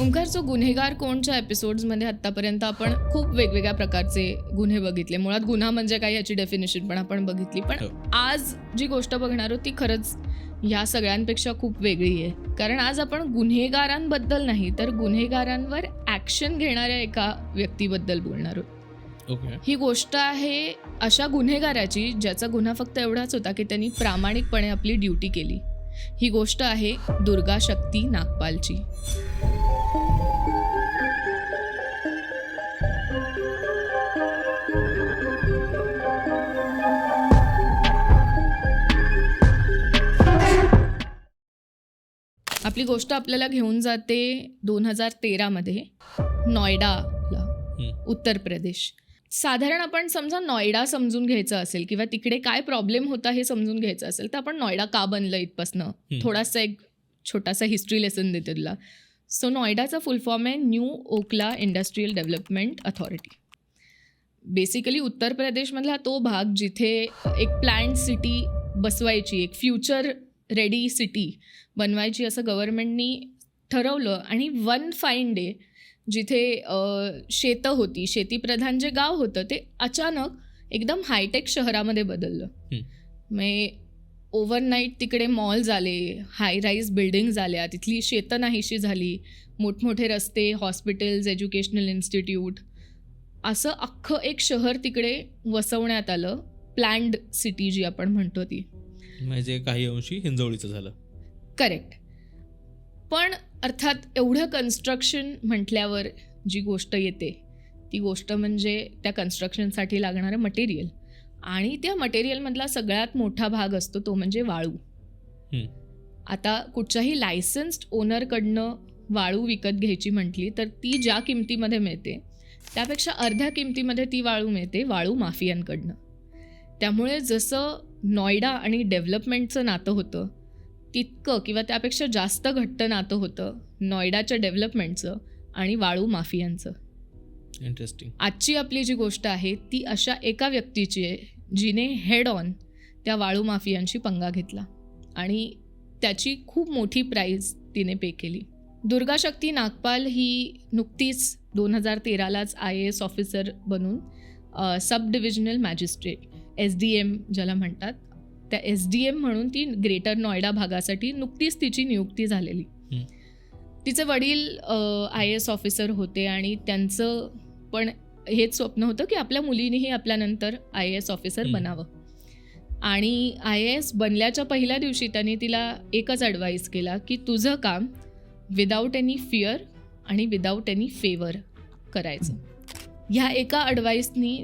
ओंकार जो गुन्हेगार कोणच्या एपिसोड्समध्ये आत्तापर्यंत आपण खूप वेगवेगळ्या प्रकारचे गुन्हे बघितले? मुळात गुन्हा म्हणजे काय याची डेफिनेशन पण आपण बघितली. पण हो. आज जी गोष्ट बघणार आहोत ती खरंच ह्या सगळ्यांपेक्षा खूप वेगळी आहे. कारण आज आपण गुन्हेगारांबद्दल नाही तर गुन्हेगारांवर ॲक्शन घेणाऱ्या एका व्यक्तीबद्दल बोलणार आहोत. ओके. ही गोष्ट आहे अशा गुन्हेगाराची ज्याचा गुन्हा फक्त एवढाच होता की त्यांनी प्रामाणिकपणे आपली ड्युटी केली. ही गोष्ट आहे दुर्गा शक्ती नागपालची. आपली गोष्ट आपल्याला घेऊन जाते दोन हजार तेरामध्ये नॉयडाला उत्तर प्रदेश. साधारण आपण समजा नॉयडा समजून घ्यायचं असेल किंवा तिकडे काय प्रॉब्लेम होता हे समजून घ्यायचं असेल तर आपण नॉयडा का बनलं इथपासनं? थोडासा एक छोटासा हिस्ट्री लेसन देते तुला. सो नॉयडाचा फुल फॉर्म आहे new Okhla industrial development authority basically उत्तर प्रदेशमधला तो भाग जिथे एक प्लॅन्ड सिटी बसवायची एक फ्युचर रेडी सिटी बनवायची असं गव्हर्नमेंटनी ठरवलं आणि वन फाईन डे जिथे शेतं होती शेतीप्रधान जे गाव होतं ते अचानक एकदम हायटेक शहरामध्ये बदललं. म्हणजे ओव्हरनाईट तिकडे मॉल्स आले हाय राईज बिल्डिंग्ज आल्या तिथली शेतं नाहीशी झाली मोठमोठे रस्ते हॉस्पिटल्स एज्युकेशनल इन्स्टिट्यूट असं अख्खं एक शहर तिकडे वसवण्यात आलं प्लॅन्ड सिटी जी आपण म्हणतो ती म्हणजे काही अंशी हिंजवळीचं झालं. करेक्ट पण अर्थात एवढं कन्स्ट्रक्शन म्हटल्यावर जी गोष्ट येते ती गोष्ट म्हणजे त्या कन्स्ट्रक्शनसाठी लागणारं मटेरियल आणि त्या मटेरियलमधला सगळ्यात मोठा भाग असतो तो म्हणजे वाळू. आता कुठच्याही लायसन्स्ड ओनरकडनं वाळू विकत घ्यायची म्हटली तर ती ज्या किमतीमध्ये मिळते त्यापेक्षा अर्ध्या किमतीमध्ये ती वाळू मिळते वाळू माफियांकडनं. त्यामुळे जसं नॉयडा आणि डेव्हलपमेंटचं नातं होतं तितकं किंवा त्यापेक्षा जास्त घट्ट नातं होतं नॉयडाच्या डेव्हलपमेंटचं आणि वाळू माफियांचं. इंटरेस्टिंग आजची आपली जी गोष्ट आहे ती अशा एका व्यक्तीची आहे जिने हेड ऑन त्या वाळू माफियांशी पंगा घेतला आणि त्याची खूप मोठी प्राईज तिने पे केली. दुर्गा शक्ती नागपाल ही नुकतीच दोन हजार तेरालाच आय ए एस ऑफिसर बनून sub divisional magistrate S D M ज्याला म्हणतात त्या एस डी एम म्हणून ती ग्रेटर नॉयडा भागासाठी नुकतीच तिची नियुक्ती झालेली. तिचे वडील आय ए एस ऑफिसर होते आणि त्यांचं पण हेच स्वप्न होतं की आपल्या मुलीनेही आपल्यानंतर आय ए एस ऑफिसर. बनावं आणि आय ए एस बनल्याच्या पहिल्या दिवशी त्यांनी तिला एकच ॲडवाईस केला की तुझं काम विदाऊट एनी फिअर आणि विदाऊट एनी फेवर करायचं ह्या एका ॲडवाईसनी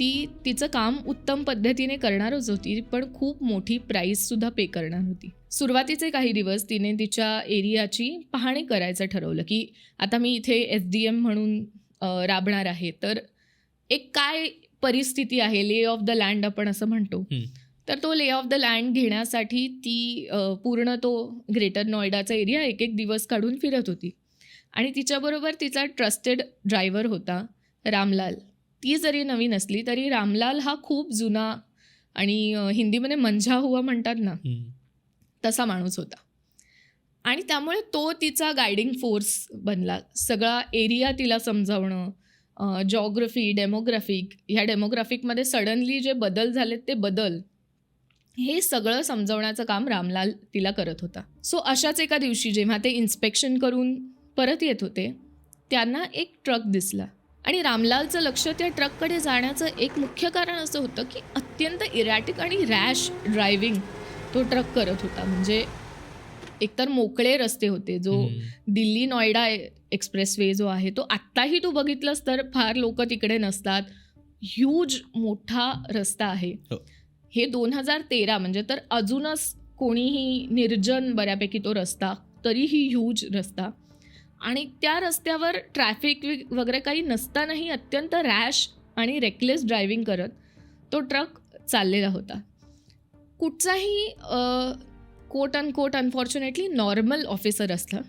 ती तिचं काम उत्तम पद्धतीने करणारच होती पण खूप मोठी प्राईजसुद्धा पे करणार होती. सुरुवातीचे काही दिवस तिने तिच्या एरियाची पाहणी करायचं ठरवलं की आता मी इथे एस डी एम म्हणून राबणार आहे. तर एक काय परिस्थिती आहे? ले ऑफ द लँड आपण असं म्हणतो. तर तो ले ऑफ द लँड घेण्यासाठी ती पूर्ण तो ग्रेटर नॉयडाचा एरिया एक एक दिवस काढून फिरत होती. आणि तिच्याबरोबर तिचा ट्रस्टेड ड्रायव्हर होता रामलाल. ती जरी नवीन असली तरी रामलाल हा खूप जुना आणि हिंदीमध्ये मंझा हुआ म्हणतात ना तसा माणूस होता. आणि त्यामुळे तो तिचा गायडिंग फोर्स बनला. सगळा एरिया तिला समजावणं जॉग्रफी डेमोग्राफिक ह्या डेमोग्राफिकमध्ये सडनली जे बदल झालेत ते बदल हे सगळं समजवण्याचं काम रामलाल तिला करत होता. सो अशाच एका दिवशी जेव्हा ते इन्स्पेक्शन करून परत येत होते त्यांना एक ट्रक दिसला. आणि रामलालचं लक्ष त्या ट्रककडे जाण्याचं एक मुख्य कारण असं होतं की अत्यंत इरॅटिक आणि रॅश ड्रायव्हिंग तो ट्रक करत होता. म्हणजे एकतर मोकळे रस्ते होते. जो दिल्ली नॉयडा एक्सप्रेसवे जो आहे तो आत्ताही तू बघितलंस तर फार लोक तिकडे नसतात. ह्यूज मोठा रस्ता आहे. हो. हे दोन हजार तेरा म्हणजे तर अजूनच कोणीही निर्जन बऱ्यापैकी तो रस्ता तरीही ह्यूज रस्ता. आणि त्या रस्त्यावर ट्रॅफिक वगैरे काही नसतानाही अत्यंत रॅश आणि रेकलेस ड्रायव्हिंग करत तो ट्रक चाललेला होता. कुठचाही quote unquote unfortunately normal officer असला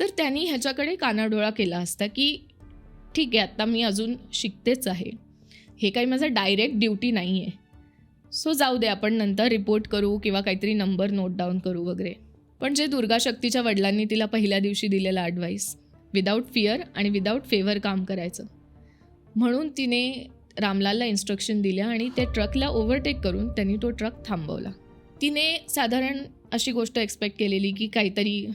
तर त्यांनी ह्याच्याकडे कानाडोळा केला असता की ठीक आहे आत्ता मी अजून शिकतेच आहे. हे काही माझं डायरेक्ट ड्युटी नाही आहे सो जाऊ दे आपण नंतर रिपोर्ट करू किंवा काहीतरी नंबर नोट डाऊन करू वगैरे. पण जे दुर्गा शक्तीच्या वडिलांनी तिला पहिल्या दिवशी दिलेला ॲडवाईस विदाऊट फिअर आणि विदाऊट फेवर काम करायचं. म्हणून तिने रामलालला इन्स्ट्रक्शन दिल्या आणि त्या ट्रकला ओव्हरटेक करून त्यांनी तो ट्रक थांबवला. तिने साधारण अशी गोष्ट एक्सपेक्ट केलेली की काहीतरी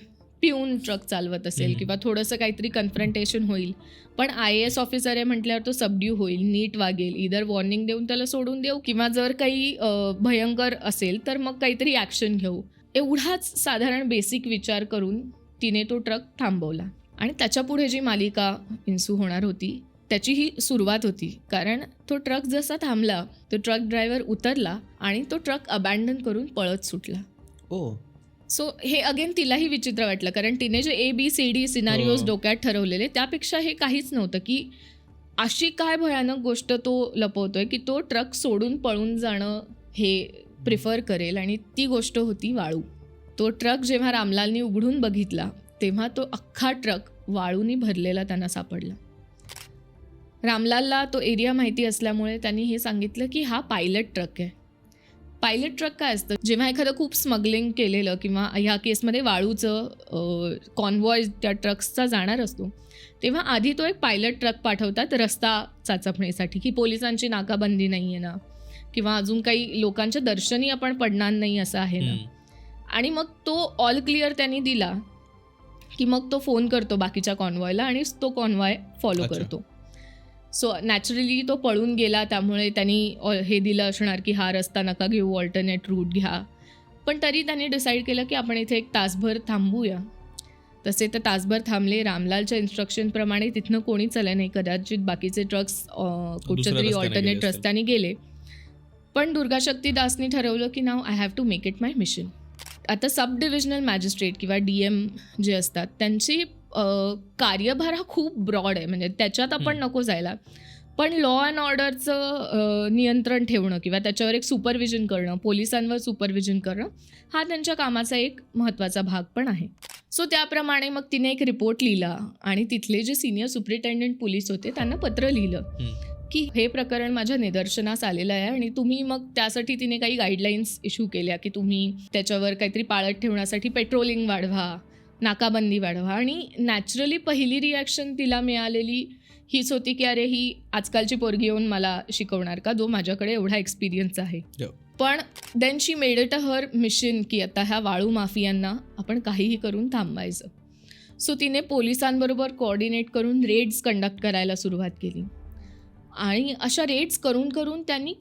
पिऊन ट्रक चालवत असेल. किंवा थोडंसं काहीतरी कन्फ्रंटेशन होईल. पण आय ए एस ऑफिसर आहे म्हटल्यावर तो सबड्यू होईल नीट वागेल. इधर वॉर्निंग देऊन त्याला सोडून देऊ किंवा जर काही भयंकर असेल तर मग काहीतरी ॲक्शन घेऊ. एवढाच साधारण बेसिक विचार करून तिने तो ट्रक थांबवला. आणि त्याच्या पुढे जी मालिका इन्सू होणार होती त्याची ही सुरुवात होती. कारण तो ट्रक जसा थांबला तो ट्रक ड्रायव्हर उतरला आणि तो ट्रक अबॅन्डन करून पळत सुटला. ओ. सो हे अगेन तिलाही विचित्र वाटलं. कारण तिने जे A B C D scenarios. डोक्यात ठरवलेले त्यापेक्षा हे काहीच नव्हतं की अशी काय भयानक गोष्ट तो लपवतोय की तो ट्रक सोडून पळून जाणं हे प्रिफर करेल आणि ती गोष्ट होती वाळू. तो ट्रक जेव्हा रामलालनी उघडून बघितला तेव्हा तो अख्खा ट्रक वाळूनी भरलेला त्यांना सापडला. रामलालला तो एरिया माहिती असल्यामुळे त्यांनी हे सांगितलं की हा पायलट ट्रक आहे. पायलट ट्रक काय असतं? जेव्हा एखादं खूप स्मगलिंग केलेलं किंवा ह्या केसमध्ये वाळूचं कॉन्वॉय त्या ट्रक्सचा जाणार असतो तेव्हा आधी तो एक पायलट ट्रक पाठवतात रस्ता चाचपणीसाठी की पोलिसांची नाकाबंदी नाही आहे ना. किंवा अजून काही लोकांच्या दर्शनी आपण पडणार नाही असं आहे ना. आणि मग तो ऑल क्लिअर त्यांनी दिला की मग तो फोन करतो बाकीच्या कॉन्वॉयला आणि तो कॉन्वॉय फॉलो. करतो. सो नॅचरली तो पळून गेला त्यामुळे त्यांनी ऑ- हे दिलं असणार की हा रस्ता नका घेऊ ऑल्टरनेट रूट घ्या. पण तरी त्यांनी डिसाईड केलं की आपण इथे एक तासभर थांबूया. तसे तर तासभर थांबले. रामलालच्या इन्स्ट्रक्शनप्रमाणे तिथनं कोणीच आलं नाही. कदाचित बाकीचे ट्रक्स कुठच्या तरी रस्त्याने गेले ऑल्टरनेट. रस्त्याने गेले. पण दुर्गाशक्ती दासनी ठरवलं की now I have to make it my mission आता सब डिव्हिजनल मॅजिस्ट्रेट किंवा डी एम जे असतात त्यांची कार्यभार हा खूप ब्रॉड आहे. म्हणजे त्याच्यात आपण. नको जायला. पण लॉ अँड ऑर्डरचं नियंत्रण ठेवणं किंवा त्याच्यावर एक सुपरविजन करणं पोलिसांवर सुपरविजन करणं हा त्यांच्या कामाचा एक महत्त्वाचा भाग पण आहे. सो त्याप्रमाणे मग तिने एक रिपोर्ट लिहिला आणि तिथले जे सिनियर सुप्रिटेंडंट पोलीस होते त्यांना पत्र लिहिलं. की हे प्रकरण माझ्या निदर्शनास आलेलं आहे आणि तुम्ही मग त्यासाठी तिने काही गाईडलाईन्स इश्यू केल्या की तुम्ही त्याच्यावर काहीतरी पाळत ठेवण्यासाठी पेट्रोलिंग वाढवा नाकाबंदी वाढवा. आणि नॅचरली पहिली रिॲक्शन तिला मिळालेली हीच होती की अरे ही आजकालची पोरगी येऊन मला शिकवणार का? जो माझ्याकडे एवढा एक्सपिरियन्स आहे. पण then she made it a her mission की आता ह्या वाळू माफियांना आपण काहीही करून थांबवायचं सो तिने पोलिसांबरोबर कोऑर्डिनेट करून रेड्स कंडक्ट करायला सुरुवात केली. आणि अशा रेड्स करून करून त्यांनी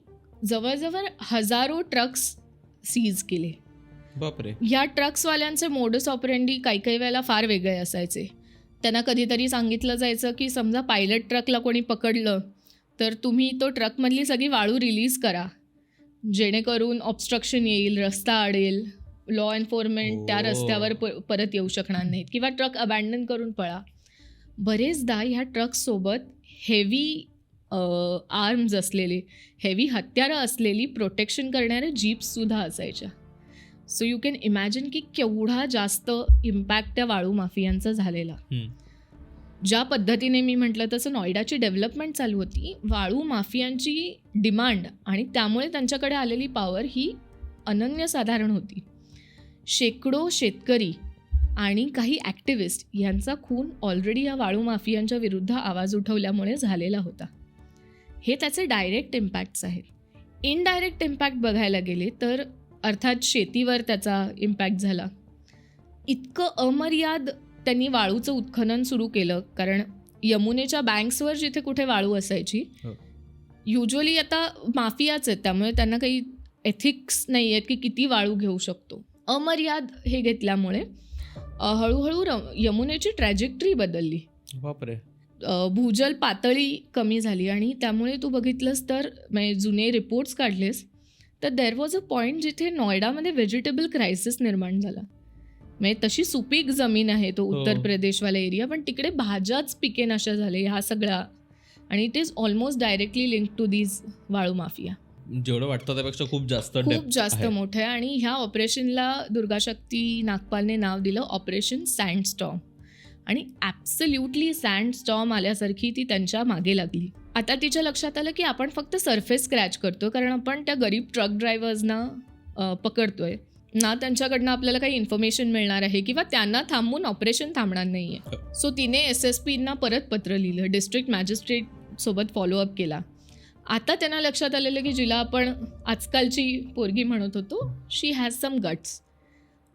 जवळजवळ हजारो ट्रक्स सीज केले. बापरे. ह्या ट्रक्सवाल्यांचे मोडस ऑपरेंडी काही काही वेळेला फार वेगळे असायचे. त्यांना कधीतरी सांगितलं जायचं की समजा पायलट ट्रकला कोणी पकडलं तर तुम्ही तो ट्रकमधली सगळी वाळू रिलीज करा. जेणेकरून ऑबस्ट्रक्शन येईल रस्ता अडेल लॉ एन्फोर्समेंट त्या ओ. रस्त्यावर प परत येऊ शकणार नाहीत किंवा ट्रक अबॅन्डन करून पळा. बरेचदा ह्या ट्रक्ससोबत हेवी आर्म्स असलेले हेवी हत्यारं असलेली प्रोटेक्शन करणाऱ्या जीप्ससुद्धा असायच्या. सो यू कॅन इमॅजिन की केवढा जास्त इम्पॅक्ट त्या वाळू माफियांचा झालेला. ज्या पद्धतीने मी म्हटलं तसं नॉयडाची डेव्हलपमेंट चालू होती वाळू माफियांची डिमांड आणि त्यामुळे त्यांच्याकडे आलेली पॉवर ही अनन्यसाधारण होती. शेकडो शेतकरी आणि काही ॲक्टिव्हिस्ट यांचा खून ऑलरेडी या वाळू माफियांच्या विरुद्ध आवाज उठवल्यामुळे झालेला होता. हे त्याचे डायरेक्ट इम्पॅक्ट्स आहेत. इनडायरेक्ट इम्पॅक्ट बघायला गेले तर अर्थात शेतीवर त्याचा इम्पॅक्ट झाला. इतकं अमर्याद त्यांनी वाळूचं उत्खनन सुरू केलं कारण यमुनेच्या बँक्सवर जिथे कुठे वाळू असायची हो. युजली आता माफियाच आहेत त्यामुळे त्यांना काही एथिक्स नाही आहेत की किती वाळू घेऊ शकतो. अमर्याद हे घेतल्यामुळे हळूहळू यमुनेची ट्रॅजेक्टरी बदलली. बापरे. भूजल पातळी कमी झाली आणि त्यामुळे तू बघितलंस तर म्हणजे जुने रिपोर्ट्स काढलेस तर देर वॉज अ पॉईंट जिथे नॉयडामध्ये व्हेजिटेबल क्रायसिस निर्माण झाला म्हणजे तशी सुपीक जमीन आहे तो हो. उत्तर प्रदेशवाला एरिया पण तिकडे भाज्याच पिकेनाशा झाले ह्या सगळ्या आणि it is almost directly link to these वाळू माफिया जेवढं वाटतं त्यापेक्षा खूप जास्त खूप जास्त. मोठं आहे आणि ह्या ऑपरेशनला दुर्गाशक्ती नागपालने नाव दिलं ऑपरेशन सँड स्टॉम आणि ॲब्सल्युटली सँड स्टॉम आल्यासारखी ती त्यांच्या मागे लागली. आता तिच्या लक्षात आलं की आपण फक्त सरफेस स्क्रॅच करतो कारण आपण त्या गरीब ट्रक ड्रायव्हर्सना पकडतोय. ना त्यांच्याकडनं आपल्याला काही इन्फॉर्मेशन मिळणार आहे किंवा त्यांना थांबून ऑपरेशन थांबणार नाही आहे सो तिने एस एस पींना परत पत्र लिहिलं डिस्ट्रिक्ट मॅजिस्ट्रेट सोबत फॉलोअप केला. आता त्यांना लक्षात आलेलं की जिला आपण आजकालची पोरगी म्हणत होतो शी हॅज सम गट्स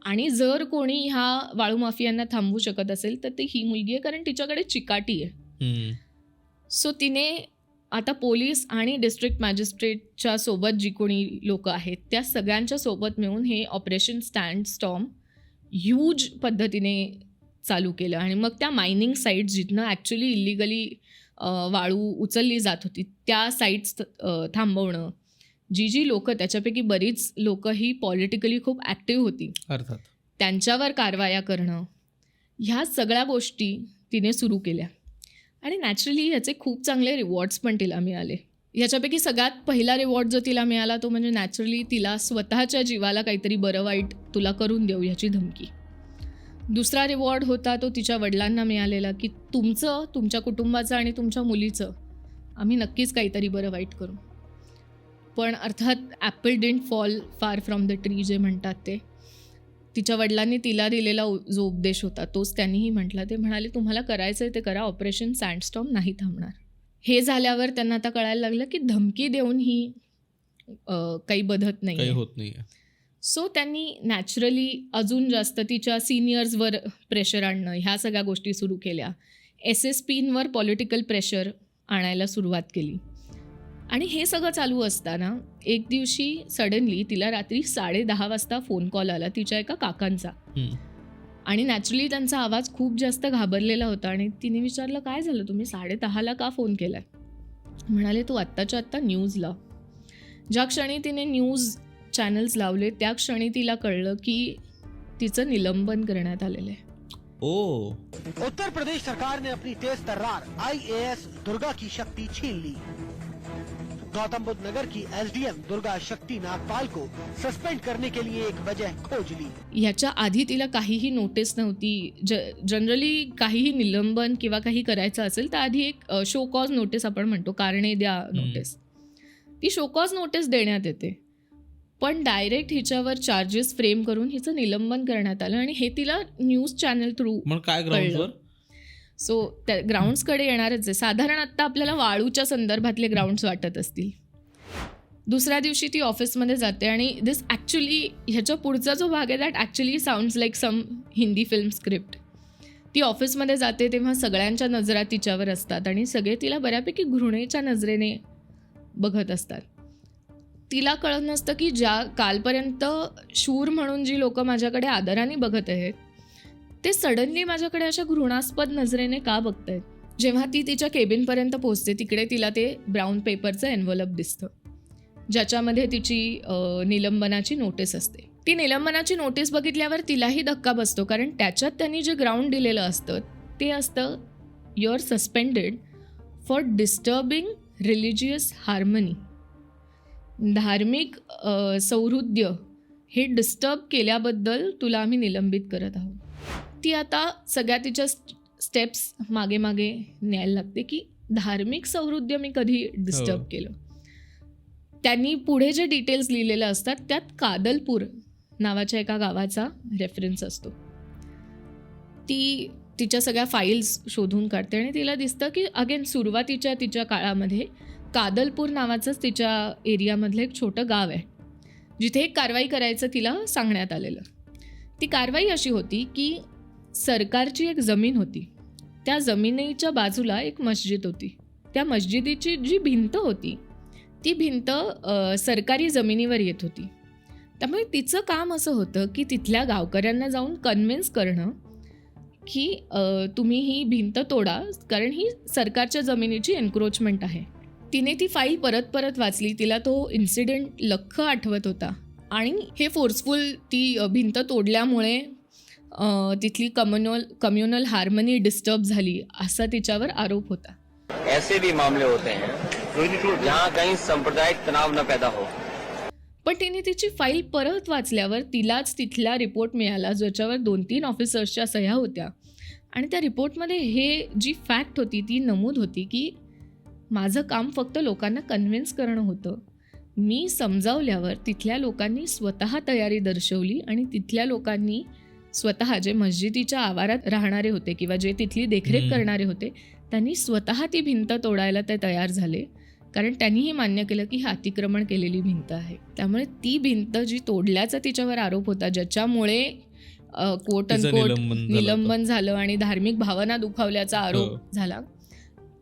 आणि जर कोणी ह्या वाळू माफियांना थांबवू शकत असेल तर ती ही मुलगी आहे कारण तिच्याकडे चिकाटी आहे. सो तिने आता पोलीस आणि डिस्ट्रिक्ट मॅजिस्ट्रेटच्या सोबत जी कोणी लोक आहेत त्या सगळ्यांच्या सोबत मिळून हे ऑपरेशन स्टँड स्टॉम ह्यूज पद्धतीने चालू केलं आणि मग त्या मायनिंग साईट्स जिथनं ॲक्च्युली इलिगली वाळू उचलली जात होती त्या साईट्स थांबवणं जी जी लोकं त्याच्यापैकी बरीच लोकं ही पॉलिटिकली खूप ॲक्टिव्ह होती. अर्थात. त्यांच्यावर कारवाया करणं ह्या सगळ्या गोष्टी तिने सुरू केल्या. आणि नॅचरली ह्याचे खूप चांगले रिवॉर्ड्स पण तिला मिळाले. याच्यापैकी सगळ्यात पहिला रिवॉर्ड जो तिला मिळाला तो म्हणजे नॅचरली तिला स्वतःच्या जीवाला काहीतरी बरं वाईट तुला करून देऊ ह्याची धमकी. दुसरा रिवॉर्ड होता तो तिच्या वडिलांना मिळालेला की तुमचं तुमच्या कुटुंबाचं आणि तुमच्या मुलीचं आम्ही नक्कीच काहीतरी बरं वाईट करू. पण अर्थात apple didn't fall far from the tree जे म्हणतात ते. तिच्या वडिलांनी तिला दिलेला जो उपदेश होता तोच त्यांनीही म्हटला. ते म्हणाले तुम्हाला करायचं आहे ते करा ऑपरेशन सँडस्टॉम नाही थांबणार. हे झाल्यावर त्यांना आता कळायला लागलं की धमकी देऊन ही काही बधत नाही होत नाहीये. सो त्यांनी नॅचरली अजून जास्त तिच्या सिनियर्सवर प्रेशर आणणं ह्या सगळ्या गोष्टी सुरू केल्या. एस एस पींवर पॉलिटिकल प्रेशर आणायला सुरुवात केली. आणि हे सगळं चालू असताना एक दिवशी सडनली तिला रात्री साडे दहा वाजता फोन कॉल आला तिच्या एका काकांचा. आणि नॅचरली त्यांचा आवाज खूप जास्त घाबरलेला होता आणि तिने विचारलं काय झालं? तुम्ही साडे दहाला का फोन केलाय? म्हणाले तू आत्ताच्या आत्ता न्यूज लाव ज्या क्षणी तिने न्यूज चॅनल्स लावले त्या क्षणी तिला कळलं की तिचं निलंबन करण्यात आलेलं आहे. ओ. उत्तर प्रदेश सरकार ने अपनी तेज तर्रार आईएएस दुर्गा की शक्ति छीन ली। गौतम बुद्ध नगर की एसडीएम दुर्गा शक्ति नागपाल को सस्पेंड करने के लिए एक वजह खोज ली। ह्याच्या आधी तिला काहीही नोटीस नव्हती. ज जनरली काहीही निलंबन किंवा काही करायचं असेल तर आधी एक शो कॉज नोटीस आपण म्हणतो कारणे द्या नोटीस ती शो कॉज नोटीस देण्यात येते. पण डायरेक्ट हिच्यावर चार्जेस फ्रेम करून हिचं निलंबन करण्यात आलं आणि हे तिला न्यूज चॅनल थ्रू काय ग्राउंडवर सो त्या ग्राउंड्सकडे येणारच आहे. साधारण आत्ता आपल्याला वाळूच्या संदर्भातले ग्राउंड्स वाटत असतील. दुसऱ्या दिवशी ती ऑफिसमध्ये जाते आणि दिस ॲक्च्युली ह्याच्या पुढचा जो भाग आहे that actually sounds like some Hindi film script ती ऑफिसमध्ये जाते तेव्हा सगळ्यांच्या नजरा तिच्यावर असतात आणि सगळे तिला बऱ्यापैकी घृणेच्या नजरेने बघत असतात. तिला कळत नसतं की ज्या कालपर्यंत शूर म्हणून जी लोकं माझ्याकडे आदराने बघत आहेत ते सडनली माझ्याकडे अशा घृणास्पद नजरेने का बघतायत? जेव्हा ती तिच्या केबिनपर्यंत पोहोचते तिकडे तिला ते ब्राऊन पेपरचं एन्व्हलप दिसतं ज्याच्यामध्ये तिची निलंबनाची नोटीस असते. ती निलंबनाची नोटीस बघितल्यावर तिलाही धक्का बसतो कारण त्याच्यात त्यांनी जे ग्राउंड दिलेलं असतं ते असतं you are suspended for disturbing religious harmony धार्मिक सौहृद्य हे डिस्टर्ब केल्याबद्दल तुला आम्ही निलंबित करत आहोत. ती आता सगळ्या तिच्या स्टेप्स मागे मागे न्यायला लागते की धार्मिक सौहृद्य मी कधी डिस्टर्ब हो. केलं. त्यांनी पुढे जे डिटेल्स लिहिलेले असतात त्यात कादलपूर नावाच्या एका गावाचा रेफरन्स असतो. ती तिच्या सगळ्या फाईल्स शोधून काढते आणि तिला दिसतं की अगेन सुरुवातीच्या तिच्या काळामध्ये कादलपूर नावाचंच तिच्या एरियामधलं एक छोटं गाव आहे जिथे एक कारवाई करायचं तिला सांगण्यात आलेलं. ती कारवाई अशी होती की सरकारची एक जमीन होती. त्या जमिनीच्या बाजूला एक मस्जिद होती. त्या मस्जिदीची जी भिंत होती ती भिंत सरकारी जमिनीवर येत होती. त्यामुळे तिचं काम असं होतं की तिथल्या गावकऱ्यांना जाऊन कन्व्हिन्स करणं की तुम्ही ही भिंत तोडा कारण ही सरकारच्या जमिनीची एन्क्रोचमेंट आहे. तिने ती फाईल परत परत वाचली. तिला तो इन्सिडेंट लख आठवत होता. आणि हे फोर्सफुल ती भिंत तोडल्यामुळे तिथली कम्युनल कम्युनल हार्मनी डिस्टर्ब झाली असा तिच्यावर आरोप होता. ऐसे भी मामले होते हैं जहाँ कहीं सांप्रदायिक तनाव न पैदा हो। पण तिने तिची फाईल परत वाचल्यावर तिलाच तिथला रिपोर्ट मिळाला ज्याच्यावर दोन तीन ऑफिसर्सच्या सह्या होत्या. आणि त्या रिपोर्टमध्ये हे जी फॅक्ट होती ती नमूद होती की माझं काम फक्त लोकांना कन्व्हिन्स करणं होतं. मी समजावल्यावर तिथल्या लोकांनी स्वतः तयारी दर्शवली आणि तिथल्या लोकांनी स्वतः जे मस्जिदीच्या आवारात राहणारे होते किंवा जे तिथली देखरेख. करणारे होते त्यांनी स्वतः ती भिंत तोडायला ते तयार झाले कारण त्यांनीही मान्य केलं की ही अतिक्रमण केलेली भिंत आहे त्यामुळे ती भिंत जी तोडल्याचा तिच्यावर आरोप होता ज्याच्यामुळे कोट अनकोट निलंबन झालं होतं. निलंबन झालं आणि धार्मिक भावना दुखावल्याचा हो. आरोप झाला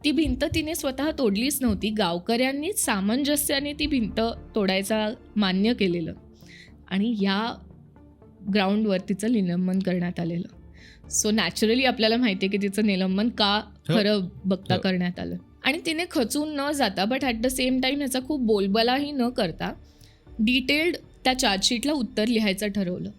ती भिंत तिने स्वतः तोडलीच नव्हती गावकऱ्यांनीच सामंजस्याने ती भिंत तोडायचा मान्य केलेलं आणि या ग्राउंडवर तिचं निलंबन करण्यात आलेलं. सो नॅचरली आपल्याला माहिती आहे की तिचं निलंबन का खरं बघता हो. करण्यात आलं. आणि तिने खचून न जाता but at the same time ह्याचा खूप बोलबलाही न करता डिटेल्ड त्या चार्जशीटला उत्तर लिहायचं ठरवलं.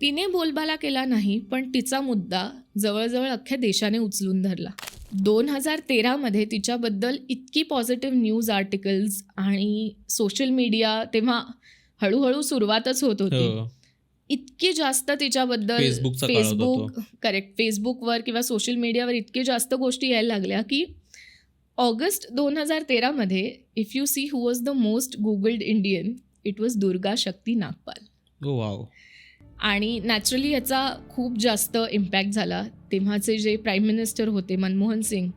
तिने बोलबाला केला नाही पण तिचा मुद्दा जवळजवळ अख्ख्या देशाने उचलून धरला. दोन हजार तेरामध्ये तिच्याबद्दल इतकी पॉझिटिव्ह न्यूज आर्टिकल्स आणि सोशल मीडिया तेव्हा हळूहळू सुरुवातच होत होती. हो. इतकी जास्त तिच्याबद्दल. फेसबुक करेक्ट फेसबुकवर किंवा सोशल मीडियावर इतकी जास्त गोष्टी यायला लागल्या की ऑगस्ट दोन हजार तेरामध्ये if you see who was the most googled Indian it was Durga Shakti Nagpal. Wow आणि नॅचरली याचा खूप जास्त इम्पॅक्ट झाला. तेव्हाचे जे प्राईम मिनिस्टर होते मनमोहन सिंग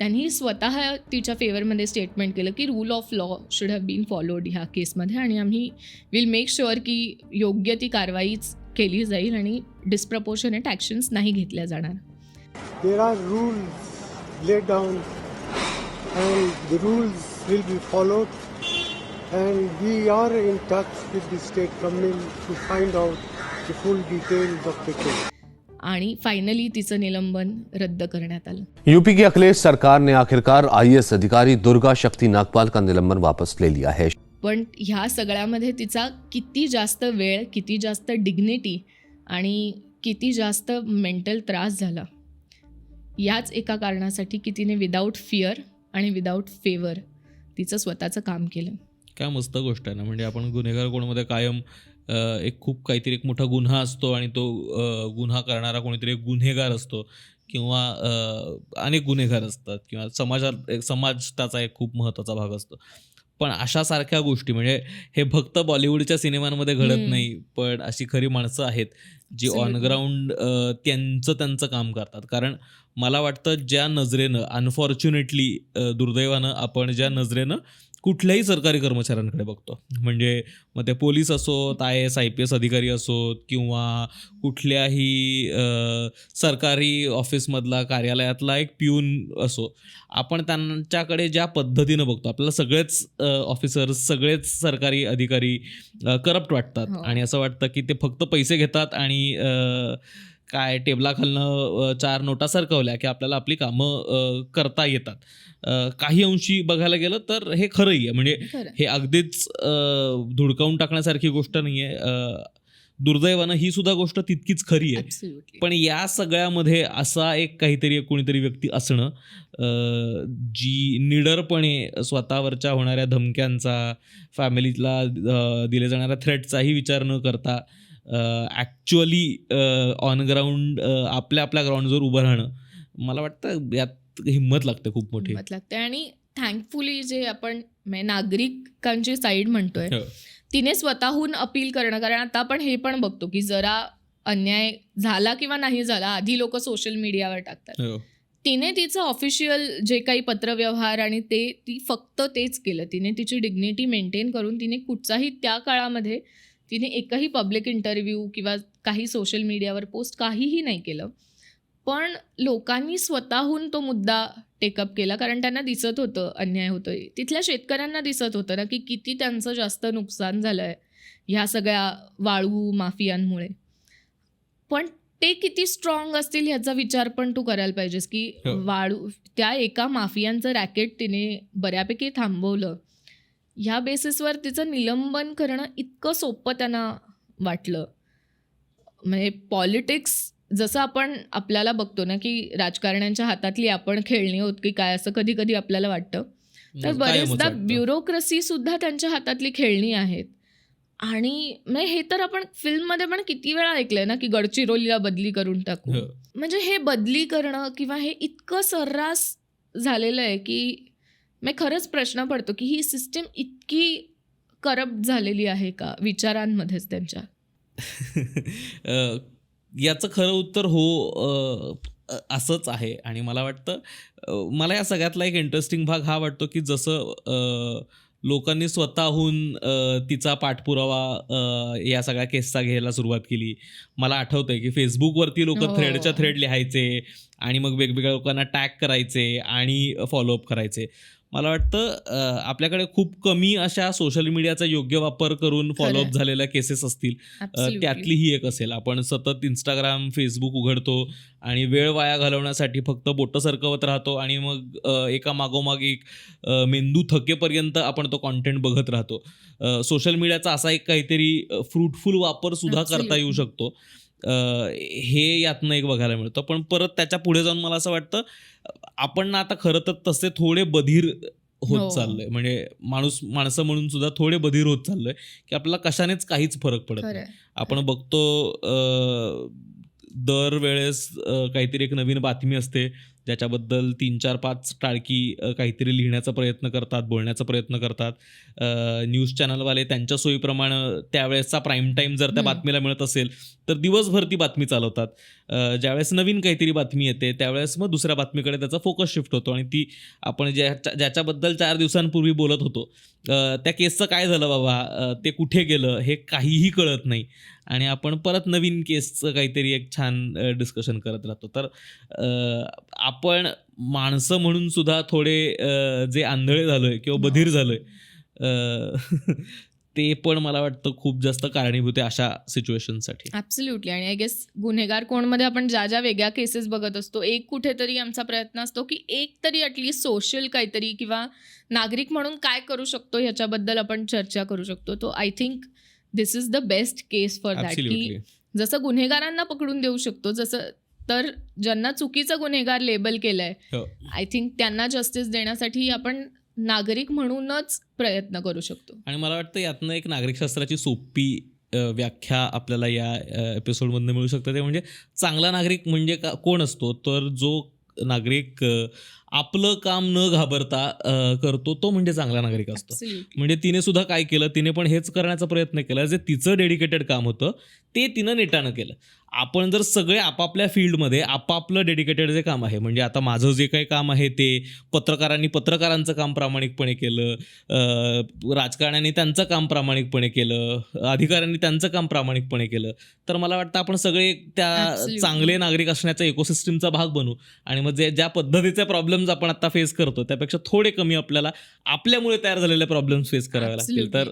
त्यांनी स्वतः तिच्या फेवरमध्ये स्टेटमेंट केलं की rule of law should have been followed ह्या केसमध्ये आणि आम्ही विल मेक शुअर की योग्य ती कारवाईच केली जाईल आणि डिस्प्रपोर्शनेट ॲक्शन्स नाही घेतल्या जाणार. There are rule laid down and rule will be followed and we are in touch with the state government to find out the full details of the case आणि फायनली तिचं निलंबन रद्द करण्यात आलं. UP की अखिलेश सरकार ने आखिरकार आईएएस अधिकारी दुर्गा शक्ति नागपाल का निलंबन वापस ले लिया है पण ह्या सगळ्यामध्ये तिचा किती जास्त वेळ किती जास्त डिग्निटी आणि किती जास्त मेंटल त्रास झाला याच एका कारणासाठी की तिने विदाऊट फिअर आणि विदाऊट फेवर तिचं स्वतःचं काम केलं. काय मस्त गोष्ट आहे ना म्हणजे आपण गुन्हेगार कोणमध्ये कायम एक खूप काहीतरी एक मोठा गुन्हा असतो आणि तो गुन्हा करणारा कोणीतरी एक गुन्हेगार असतो किंवा अनेक गुन्हेगार असतात किंवा समाजात एक समाज त्याचा एक खूप महत्त्वाचा भाग असतो पण अशासारख्या गोष्टी म्हणजे हे फक्त बॉलिवूडच्या सिनेमांमध्ये घडत. नाही पण अशी खरी माणसं आहेत जी Absolutely. ऑन ग्राउंड त्यांचं त्यांचं काम करतात कारण मला वाटतं ज्या नजरेनं अनफॉर्च्युनेटली दुर्दैवानं आपण ज्या नजरेनं कुठल्याही सरकारी कर्मचाऱ्यांकडे बघतो म्हणजे मग ते पोलीस असोत I S I P S अधिकारी असोत किंवा कुठल्याही सरकारी ऑफिसमधला कार्यालयातला एक पिऊन असो आपण त्यांच्याकडे ज्या पद्धतीनं बघतो आपल्याला सगळेच ऑफिसर्स सगळेच सरकारी अधिकारी करप्ट वाटतात हो. आणि असं वाटतं की ते फक्त पैसे घेतात आणि काय टेबलाखालनं चार नोटा सरकवल्या की आपल्याला आपली कामं करता येतात. काही अंशी बघायला गेलं तर हे खरंही आहे. म्हणजे हे अगदीच धुडकावून टाकण्यासारखी गोष्ट नाही आहे दुर्दैवानं ही सुद्धा गोष्ट तितकीच खरी आहे. पण या सगळ्यामध्ये असा एक काहीतरी कोणीतरी व्यक्ती असणं जी निडरपणे स्वतःवरच्या होणाऱ्या धमक्यांचा फॅमिलीला दिले जाणाऱ्या थ्रेटचाही विचार न करता ॲक्च्युअली ऑन ग्राउंड आपल्या आपल्या ग्राउंडवर उभं राहणं मला वाटतं यात हिंमत लागते खूप मोठी हिंमत लागते आणि थँकफुली जे आपण म्हणजे नागरिकांची साईड म्हणतोय हो. तिने स्वतःहून अपील करणं कारण आता आपण हे पण बघतो की जरा अन्याय झाला किंवा नाही झाला आधी लोक सोशल मीडियावर टाकतात हो. तिने तिचं ऑफिशियल जे काही पत्रव्यवहार आणि ते ती फक्त तेच केलं तिने तिची डिग्निटी मेंटेन करून तिने कुठचाही त्या काळामध्ये तिने एकही पब्लिक इंटरव्ह्यू किंवा काही सोशल मीडियावर पोस्ट काहीही नाही केलं. पण लोकांनी स्वतःहून तो मुद्दा टेकअप केला कारण त्यांना दिसत होतं अन्याय होतोय. तिथल्या शेतकऱ्यांना दिसत होतं ना की किती त्यांचं जास्त नुकसान झालं आहे ह्या सगळ्या वाळू माफियांमुळे. पण ते किती स्ट्रॉंग असतील ह्याचा विचार पण तू करायला पाहिजेस की हो. वाळू त्या एका माफियांचं रॅकेट तिने बऱ्यापैकी थांबवलं. ह्या बेसिसवर तिचं निलंबन करणं इतकं सोपं त्यांना वाटलं म्हणजे पॉलिटिक्स जसं आपण आपल्याला बघतो ना की राजकारण्यांच्या हातातली आपण खेळणी होत की काय असं कधी कधी आपल्याला वाटतं तर बरेचदा. ब्युरोक्रेसी सुद्धा त्यांच्या हातातली खेळणी आहेत आणि म्हणजे हे तर आपण फिल्ममध्ये पण किती वेळा ऐकलंय ना की गडचिरोलीला बदली करून टाकू हो. म्हणजे हे बदली करणं किंवा हे इतकं सर्रास झालेलं आहे की मी खरंच प्रश्न पडतो की ही सिस्टीम इतकी करप्ट झालेली आहे का? विचारांमध्येच त्यांच्या. याचं खरं उत्तर हो असंच आहे. आणि मला वाटतं मला या सगळ्यातला एक इंटरेस्टिंग भाग हा वाटतो की जसं लोकांनी स्वतःहून तिचा पाठपुरावा या सगळ्या केसचा घ्यायला सुरुवात केली. मला आठवतंय की फेसबुकवरती लोक. थ्रेडच्या थ्रेड लिहायचे आणि मग वेगवेगळ्या लोकांना टॅग करायचे आणि फॉलोअप करायचे. मला वाटतं आपल्याकडे खूप कमी अशा सोशल मीडियाचा योग्य वापर करून फॉलोअप. झालेल्या केसेस असतील. त्यातली ही एक असेल आपण सतत इंस्टाग्राम फेसबुक उघडतो आणि वेळ वाया घालवण्यासाठी फक्त बोटं सरकवत राहतो आणि मग एका मागोमाग एक मेंदू थकेपर्यंत आपण तो कॉन्टेंट बघत राहतो सोशल मीडियाचा असा एक काहीतरी फ्रुटफुल वापर सुद्धा करता येऊ. शकतो हे यातनं एक बघायला मिळतं. पण परत त्याच्या पुढे जाऊन मला असं वाटतं आपण ना आता खरं तर तसे थोडे बधीर होत हो. चाललोय. म्हणजे माणूस माणसं म्हणून सुद्धा थोडे बधीर होत चाललोय की आपल्याला कशानेच काहीच फरक पडत नाही. आपण बघतो अ, दरवेळेस अ, काहीतरी एक नवीन बातमी असते. ज्याच्याबद्दल तीन चार पाच टाळकी काहीतरी लिहिण्याचा प्रयत्न करतात बोलण्याचा प्रयत्न करतात न्यूज चॅनलवाले त्यांच्या सोयीप्रमाणे त्यावेळेसचा प्राईम टाईम जर त्या. बातमीला मिळत असेल तर दिवसभर ती बातमी चालवतात ज्यावेळेस नवीन काहीतरी बातमी येते त्यावेळेस मग दुसऱ्या बातमीकडे त्याचा फोकस शिफ्ट होतो. आणि ती आपण ज्या ज्याच्याबद्दल चार दिवसांपूर्वी बोलत होतो त्या केसचं काय झालं बाबा? ते कुठे गेलं? हे काहीही कळत नाही. आणि आपण परत नवीन केसचं काहीतरी एक छान डिस्कशन करत राहतो. तर आपण माणसं म्हणून सुद्धा थोडे जे आंधळे झालोय किंवा बधीर झालोय अ, ते पण मला वाटतं खूप जास्त कारणीभूत आहे अशा सिच्युएशनसाठी ॲब्सल्युटली आणि आय गेस गुन्हेगार कोणमध्ये आपण ज्या ज्या वेगळ्या केसेस बघत असतो एक कुठेतरी आमचा प्रयत्न असतो की एक तरी ॲटलिस्ट सोशल काहीतरी किंवा नागरिक म्हणून काय करू शकतो ह्याच्याबद्दल आपण चर्चा करू शकतो. तो I think this is the best case for that की जसं गुन्हेगारांना पकडून देऊ शकतो जसं तर ज्यांना चुकीचा गुन्हेगार लेबल केलंय हो. आय थिंक त्यांना जस्टिस देण्यासाठी आपण नागरिक म्हणूनच प्रयत्न करू शकतो. आणि मला वाटतं यातनं एक नागरिकशास्त्राची सोपी व्याख्या आपल्याला या एपिसोडमधनं मिळू शकते. ते म्हणजे चांगला नागरिक म्हणजे का कोण असतो? तर जो नागरिक आपलं काम न घाबरता करतो तो म्हणजे चांगला नागरिक असतो. म्हणजे तिने सुद्धा काय केलं? तिने पण हेच करण्याचा प्रयत्न केला. जे तिचं डेडिकेटेड काम होतं ते तिनं नेटानं केलं. आपण जर सगळे आपापल्या फील्डमध्ये आपापलं डेडिकेटेड जे काम आहे म्हणजे आता माझं जे काही काम आहे ते पत्रकारांनी पत्रकारांचं काम प्रामाणिकपणे केलं राजकारण्यांनी त्यांचं काम प्रामाणिकपणे केलं अधिकाऱ्यांनी त्यांचं काम प्रामाणिकपणे केलं तर मला वाटतं आपण सगळे त्या. चांगले नागरिक असण्याच्या इकोसिस्टमचा भाग बनू आणि मग जे ज्या पद्धतीचे प्रॉब्लेम्स आपण आता फेस करतो त्यापेक्षा थोडे कमी आपल्याला आपल्यामुळे तयार झालेले प्रॉब्लेम्स फेस करावे लागतील तर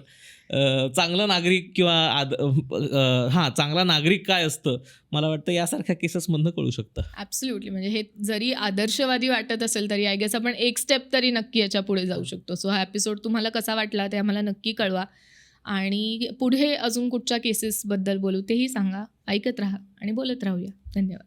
चांगला नागरिक किंवा आद हां चांगला नागरिक काय असतं? मला वाटतं यासारख्या केसेसमधनं कळू शकतं. ॲब्सल्युटली म्हणजे हे जरी आदर्शवादी वाटत असेल तरी आय गेस आपण एक स्टेप तरी नक्की याच्यापुढे जाऊ शकतो. सो हा एपिसोड तुम्हाला कसा वाटला ते आम्हाला नक्की कळवा. आणि पुढे अजून कुठच्या केसेसबद्दल बोलू तेही सांगा. ऐकत राहा आणि बोलत राहूया. धन्यवाद.